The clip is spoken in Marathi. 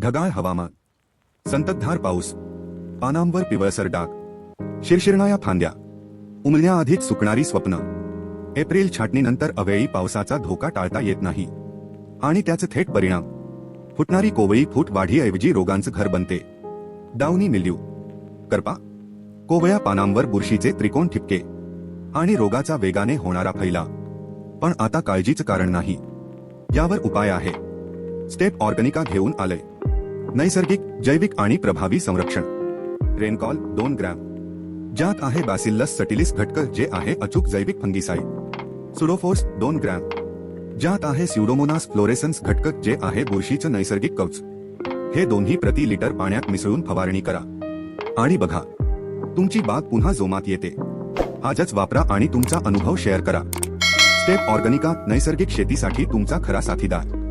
ढगाळ हवामान संततधार पाऊस पानांवर पिवळसर डाग शिरशिरणाया फांद्या उमलण्याआधीच सुकणारी स्वप्न. एप्रिल छाटणीनंतर अवेळी पावसाचा धोका टाळता येत नाही. आणि त्याचे थेट परिणाम फुटणारी कोवळी फूट वाढीऐवजी रोगांचं घर बनते. डावनी मिल्यू करपा कोवळ्या पानांवर बुरशीचे त्रिकोण ठिपके आणि रोगाचा वेगाने होणारा फैला. पण आता काळजीचं कारण नाही. यावर उपाय आहे. स्टेप ऑर्गनिका घेऊन आलंय. नैसर्गिक जैविक आणि प्रभावी संरक्षण. रेनकॉल दोन ग्रॅम. ज्यात आहे बॅसिल्लस सटिलिस घटक जे आहे अचूक जैविक फंगिसाइड. सुडोफोर्स दोन ग्रॅम. ज्यात आहे स्युडोमोनास फ्लोरेसन्स घटक जे आहे बुरशीचं नैसर्गिक कवच हे दोन्ही प्रति लिटर पाण्यात मिसळून फवारणी करा. आणि बघा. तुमची बाग पुन्हा जोमात येते. आजच वापरा आणि तुमचा अनुभव शेअर करा. स्टेप ऑर्गनिका नैसर्गिक शेतीसाठी तुमचा खरा साथीदार.